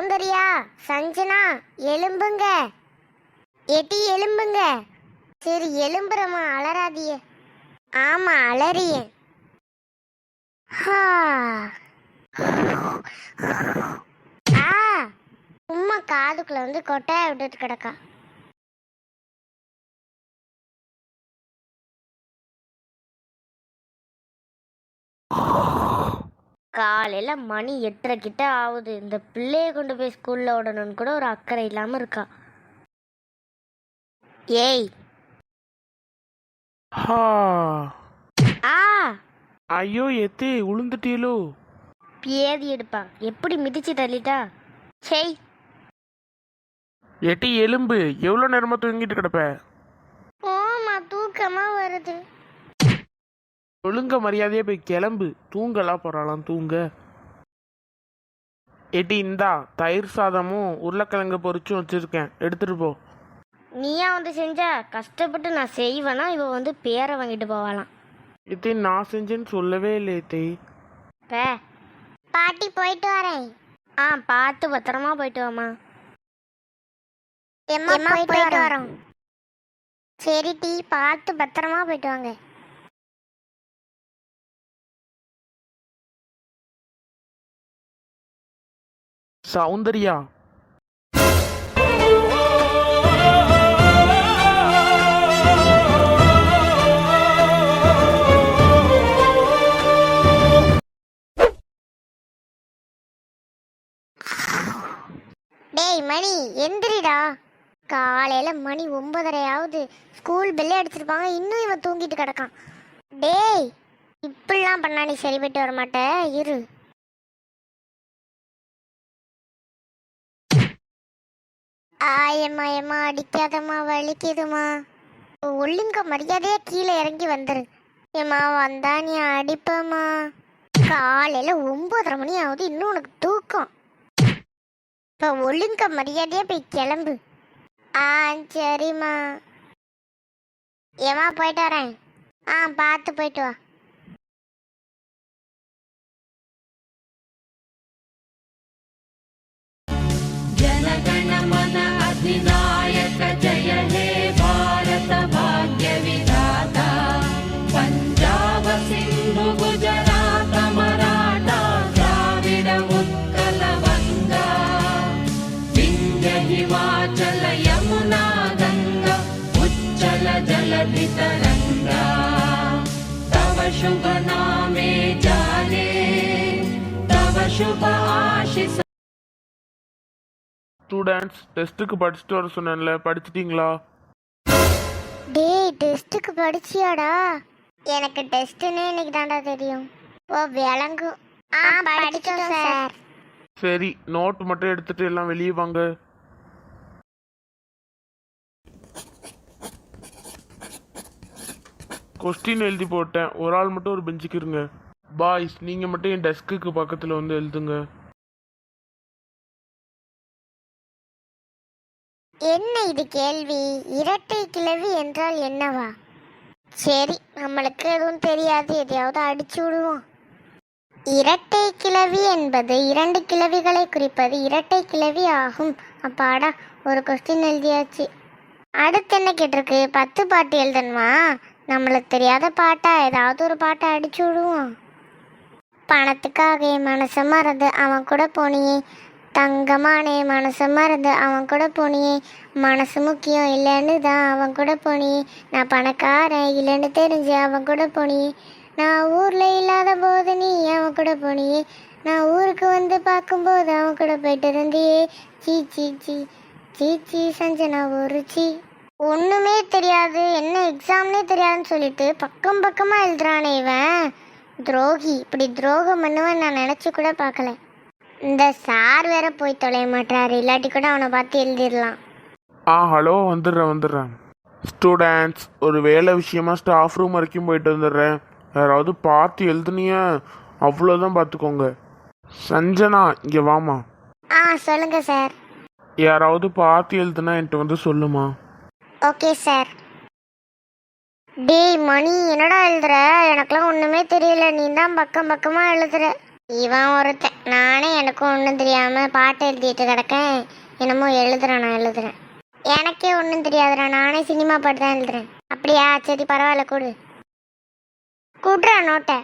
சௌந்தர்யா சஞ்சனா எலும்புங்க. எட்டி எலும்புங்க. சரி எலும்புறமா அலறாதிய ஆமா அலறிய. ஹா. ஆ உம்மா காதுக்குள்ள வந்து கொட்டாய விட்டுட்டு கிடக்கா. காலையில மணி எட்டரை கிட்ட ஆகுது. இந்த பிள்ளைய கொண்டு போய் ஸ்கூல்ல விடணும்னு கூட ஒரு அக்கறை இல்லாம இருக்கா? ஏய். ஹா. ஆ. ஐயோ எத்தே உளுந்துட்டீலோ பேதி எடுப்பா எப்படி மிதிச்சு தள்ளிட்டா? செய் எட்டி எலும்பு. எவ்வளோ நேரமா தூங்கிட்டு கிடப்ப? ஓமா தூக்கமா வருது. ஒழுங்க மரியாதையா போய் கிளம்பு. தூங்கலாம் போறாளாம் தூங்க. எட்டி இந்தா தயிர் சாதமும் உருளைக்கிழங்கு பொரிச்சும் வச்சிருக்கேன். எடுத்துட்டு போ. நீயா வந்து செஞ்சா கஷ்டப்பட்டு நான் செய்வேனா? இவ வந்து பேரை வாங்கிட்டு போவாளாம். எத்தே நான் செஞ்சேன்னு சொல்லவே இல்லை எத்தே பே பாட்டி போயிட்டு வரேன். ஆ பார்த்து பத்திரமா போயிட்டு வாமா எம்மா போயிட்டு வரோம். சரி டீ பார்த்து பத்திரமா போயிட்டு வாங்க. சௌந்தர்யா. டேய் மணி எந்திரிடா. காலையில மணி ஒன்பதரை ஆகுது ஸ்கூல் பெல்லே அடிச்சிருப்பாங்க. இன்னும் இவன் தூங்கிட்டு கிடக்கான். டேய் இப்படிலாம் பண்ணா நீ சரிபட்டு வர மாட்டே இரு. ஆயம்மா ஏம்மா அடிக்காதம்மா வலிக்குதுமா ஒழுங்க மரியாதையா கீழே இறங்கி வந்துரு. ஏம்மா வந்தா நீ அடிப்பம்மா. காலையில ஒன்பதரை மணி ஆகுது இன்னும் உனக்கு தூக்கம். இப்போ ஒழுங்க மரியாதையா போய் கிளம்பு. ஆ சரிம்மா. ஏமா போயிட்டு வரேன். ஆ பார்த்து போயிட்டு வா. तरङ्गा तव शुभ नामे जाने तव शुभ आशिष ஸ்டூடெண்ட்ஸ் டெஸ்ட்டுக்கு படிச்சுட்டு வர சொன்னேன்ல படிச்சிட்டீங்களா டேய் டெஸ்ட்டுக்கு படிச்சியாடா எனக்கு டெஸ்ட்டுன்னு இன்னைக்கு தான்டா தெரியும் ஓ விளங்கும் ஆ படிச்சிட்டோம் சார் சரி நோட் மட்டும் எடுத்துட்டு எல்லாம் வெளியே வாங்க கொஸ்டின் எழுதி போட்டேன். ஒரு ஆள் மட்டும் ஒரு பெஞ்சுக்கு இருங்க. பாய்ஸ் நீங்கள் மட்டும் என் டெஸ்க்குக்கு பக்கத்தில் வந்து எழுதுங்க. என்ன இது கேள்வி? இரட்டை கிழவி என்றால் என்னவா? சரி நம்மளுக்கு எதுவும் தெரியாது. எதையாவது அடிச்சு விடுவோம். இரட்டை கிழவி என்பது இரண்டு கிழவிகளை குறிப்பது இரட்டை கிழவி ஆகும். அப்பாடா ஒரு கொஸ்டின் எழுதியாச்சு. அடுத்து என்ன கேட்டிருக்கு? பத்து பாட்டு எழுதணுமா? நம்மளுக்கு தெரியாத பாட்டா ஏதாவது ஒரு பாட்டை அடிச்சு விடுவான் பணத்துக்காக என் மனசை மறந்து அவன் கூட போனியே. தங்கமானே மனசு மறந்து அவன் கூட போனியே. மனசு முக்கியம் இல்லைன்னு தான் அவன் கூட போனியே. நான் பணக்காரன் இல்லைன்னு தெரிஞ்சு அவன் கூட போனியே. நான் ஊரில் இல்லாத போது நீ அவன் கூட போனியே. நான் ஊருக்கு வந்து பார்க்கும்போது அவன் கூட போயிட்டு இருந்தியே. சீ சீ சீ. சீ சீ சஞ்சனா ஒரு சீ. ஒன்றுமே தெரியாது. என்ன எக்ஸாம்னே தெரியாதுன்னு சொல்லிட்டு பக்கம் பக்கமாக எழுதுறானே இவன். துரோகி. இப்படி துரோகம் பண்ணுவேன் நான் நினச்சி கூட பார்க்கல. இந்த சார் வேற போய் தொலைய மாட்டாரு இல்லாட்டி கூட அவனை பார்த்து எழுதிடலாம். ஆ ஹலோ வந்துடுறேன் வந்துடுறேன். ஸ்டூடெண்ட்ஸ் ஒரு வேலை விஷயமா ஸ்டாஃப் ரூம் வரைக்கும் போயிட்டு வந்துடுறேன். யாராவது பார்த்து எழுதுனிய அவ்வளோதான் பார்த்துக்கோங்க. சஞ்சனா இங்கே வாமா ஆ சொல்லுங்க சார். யாராவது பார்த்து எழுதுனா என்கிட்ட வந்து சொல்லுமா? Okay sir. டேய் மணி என்னடா எழுதுற? எனக்குலாம் ஒன்றுமே தெரியல. நீ தான் பக்கம் பக்கமாக எழுதுற. இவன் ஒருத்தன். நானே எனக்கும் ஒன்றும் தெரியாமல் பாட்டு எழுதிட்டு கிடக்கேன். என்னமோ எழுதுறேன் நான் எழுதுறேன். எனக்கே ஒன்றும் தெரியாதுடா. நானே சினிமா பாட்டு தான் எழுதுறேன். அப்படியா? சரி பரவாயில்ல கொடு. கூட்டுறா நோட்டை.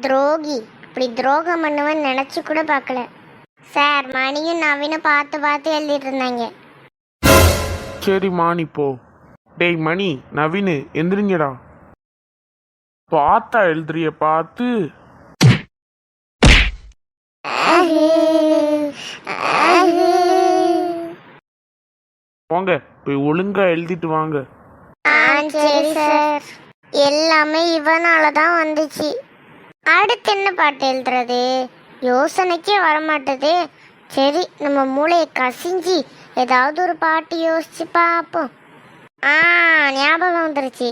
துரோகி. இப்படி துரோகம் பண்ணுவேன்னு நினச்சி கூட பார்க்கல. சார் மணியும் நவீனும் பார்த்து பார்த்து எழுதிட்டு இருந்தாங்க. சரி மாணி போ. டேய் மணி நவீனு எந்திரிங்கடா. பார்த்தா எழுதுறிய பார்த்து போங்க போய் ஒழுங்கா எழுதிட்டு வாங்க. சரி சார். எல்லாமே இவனால தான் வந்துச்சு. அடுத்து என்ன பாட்டு எழுதுறது? யோசனைக்கே வரமாட்டுது. சரி நம்ம மூளையை கசிஞ்சு ஏதாவது ஒரு பாட்டு யோசிச்சு பார்ப்போம். ஆ ஞாபகம் வந்துருச்சு.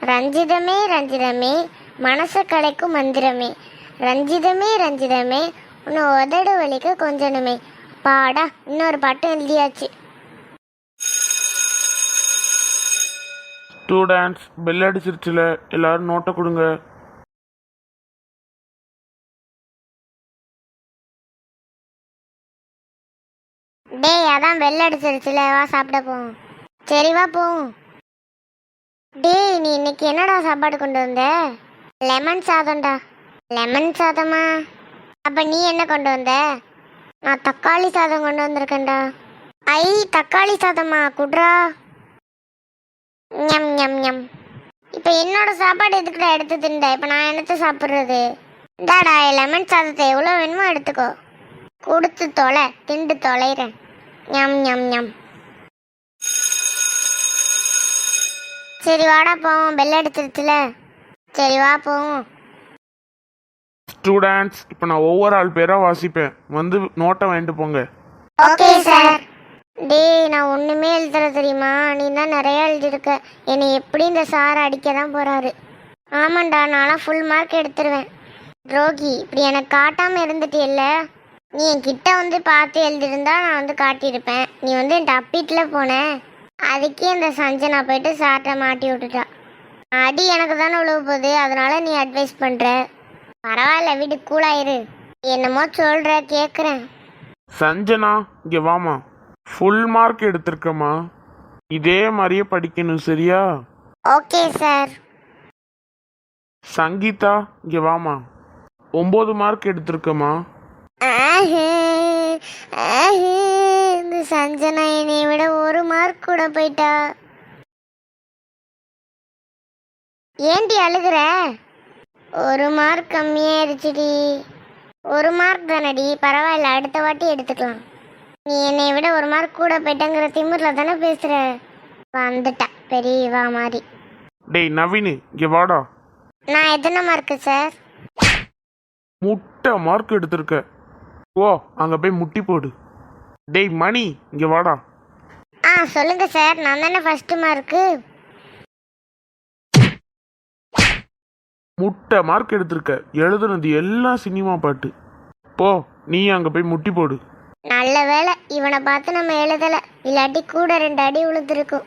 ரஞ்சிதமே ரஞ்சிதமே மனசு கலைக்கும் மந்திரமே. ரஞ்சிதமே ரஞ்சிதமே உன்னை உதடு வலிக்க கொஞ்சனுமே பாடா இன்னொரு பாட்டு எழுதியாச்சு. ஸ்டூடெண்ட்ஸ் பெல் அடிச்சிருச்சுல. எல்லாரும் நோட்டை கொடுங்க. டேய் அதான் வெள்ள அடிச்சிருச்சுல வா சாப்பிட போவோம். சரி வா போவோம். டேய் நீ இன்னைக்கு என்னடா சாப்பாடு கொண்டு வந்த? லெமன் சாதம்டா. லெமன் சாதமா? அப்ப நீ என்ன கொண்டு வந்த? நான் தக்காளி சாதம் கொண்டு வந்திருக்கேன்டா. ஐ தக்காளி சாதமா குட்ரா? ஞம் ஞம் ஞம். இப்போ என்னோட சாப்பாடு எதுக்குடா எடுத்து தின்ட இப்போ நான் என்னத்த சாப்பிட்றது? இந்தாடா லெமன் சாதத்தை எவ்வளோ வேணுமோ எடுத்துக்கோ. கொடுத்து தொலை திண்டு தொலைறேன். ஞம் ஞம் ஞம். சரி வாடா போவோம். பெல் அடிச்சிருச்சுல. சரி வா போவோம். ஸ்டூடெண்ட்ஸ் இப்போ நான் ஒவ்வொரு ஆள் பேராக வாசிப்பேன். வந்து நோட்டை வாங்கிட்டு போங்க. ஓகே சார் டேய் நான் ஒன்றுமே எழுதுற தெரியுமா? நீ தான் நிறைய எழுதியிருக்க என்னை எப்படி இந்த சார் அடிக்க தான் போகிறாரு ஆமாண்டா நான்லாம் ஃபுல் மார்க் எடுத்துருவேன். ரோகி இப்படி எனக்கு காட்டாமல் இருந்துட்டில்ல நீ என் கிட்ட வந்து பார்த்து எழுதியிருந்தா நான் வந்து காட்டியிருப்பேன். நீ வந்து என் தப்பிட்டில் போன. அதுக்கே இந்த சஞ்சனா போயிட்டு சார்ட்ட மாட்டி விட்டுட்டா. அடி எனக்கு தானே உழுவ போகுது. அதனால நீ அட்வைஸ் பண்ணுற பரவாயில்ல வீடு கூலாயிரு என்னமோ சொல்கிற கேட்குறேன் சஞ்சனா இங்கே வாமா ஃபுல் மார்க் எடுத்திருக்கம்மா. இதே மாதிரியே படிக்கணும் சரியா? ஓகே சார் சங்கீதா இங்கே வாமா ஒம்பது மார்க் எடுத்திருக்கம்மா. இந்த சஞ்சனா என்னை விட ஒரு மார்க் கூட போயிட்டா? ஏன்டி அழுகுற? ஒரு மார்க் கம்மியாயிருச்சுடி ஒரு மார்க் தானடி பரவாயில்ல அடுத்த வாட்டி எடுத்துக்கலாம். நீ என்னை விட ஒரு மார்க் கூட போயிட்டங்கிற திமிரில் தானே பேசுற? வந்துட்டா பெரியவா மாதிரி. டேய் நவீனு இங்கே வாடா. நான் எத்தனை மார்க்கு சார் முட்டை மார்க் எடுத்திருக்க. ஓ அங்கே போய் முட்டி போடு. டேய் மணி இங்கே வாடா. ஆ சொல்லுங்க சார் நான் தானே ஃபர்ஸ்ட் மார்க்கு முட்டை மார்க் எடுத்திருக்க. எழுதுனது எல்லாம் சினிமா பாட்டு. போ நீ அங்கே போய் முட்டி போடு. நல்ல வேலை இவனை பார்த்து நம்ம எழுதல. இல்லாட்டி கூட ரெண்டு அடி விழுந்திருக்கும்